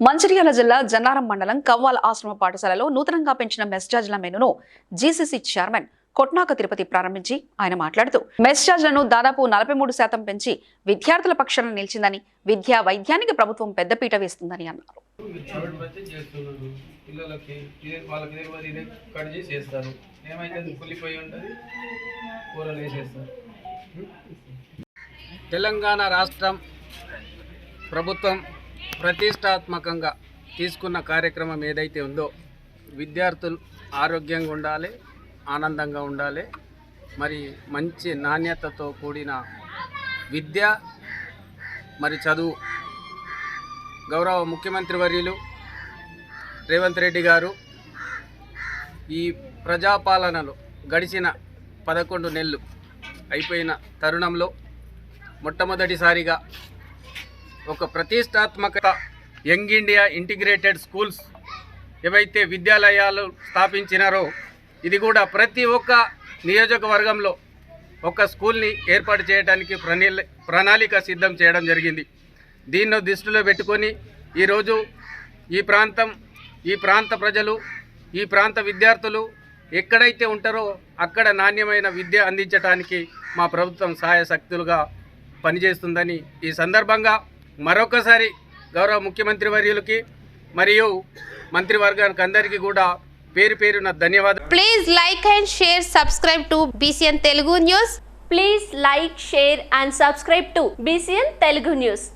మంచిర్యాల జిల్లా జన్నారం మండలం కవ్వాల ఆశ్రమ పాఠశాలలో నూతనంగా పెంచిన మెస్జాజ్ల మెనును జీసీసీ చైర్మన్ కొట్నాక తిరుపతి ప్రారంభించి ఆయన మాట్లాడుతూ మెస్జాజ్లను దాదాపు నలభై మూడు శాతం పెంచి విద్యార్థుల పక్షాన నిలిచిందని విద్యా వైద్యానికి ప్రభుత్వం పెద్దపీట వేస్తుందని అన్నారు. పిల్లలకి వాళ్ళకి కట్ చేసి వేస్తారు ఏమైతే ఉంటుంది కూరలు వేసేస్తారు తెలంగాణ రాష్ట్రం ప్రభుత్వం ప్రతిష్టాత్మకంగా తీసుకున్న కార్యక్రమం ఏదైతే ఉందో విద్యార్థులు ఆరోగ్యంగా ఉండాలి ఆనందంగా ఉండాలి. మరి మంచి నాణ్యతతో కూడిన విద్య మరి చదువు. గౌరవ ముఖ్యమంత్రి వర్యులు రేవంత్ రెడ్డి గారు ఈ ప్రజాపాలనలో గడిచిన పదకొండు నెలలు అయిపోయిన తరుణంలో మొట్టమొదటిసారిగా ఒక ప్రతిష్టాత్మక యంగ్ ఇండియా ఇంటిగ్రేటెడ్ స్కూల్స్ ఏవైతే విద్యాలయాలు స్థాపించినారో ఇది కూడా ప్రతి ఒక్క నియోజకవర్గంలో ఒక స్కూల్ని ఏర్పాటు చేయడానికి ప్రణాళి ప్రణాళిక సిద్ధం చేయడం జరిగింది. దీన్ని దృష్టిలో పెట్టుకొని ఈరోజు ఈ ప్రాంతం ఈ ప్రాంత ప్రజలు ఈ ప్రాంత విద్యార్థులు ఎక్కడైతే ఉంటారో అక్కడ నాణ్యమైన విద్య అందించడానికి మా ప్రభుత్వం సహాయశక్తులుగా పనిచేస్తుందని ఈ సందర్భంగా మరొకసారి గౌరవ ముఖ్యమంత్రి వర్యులకి మరియు మంత్రివర్గానికి అందరికీ కూడా పేరు పేరు నా ధన్యవాదాలు please like and share subscribe to BCN Telugu news please like share and subscribe to BCN Telugu news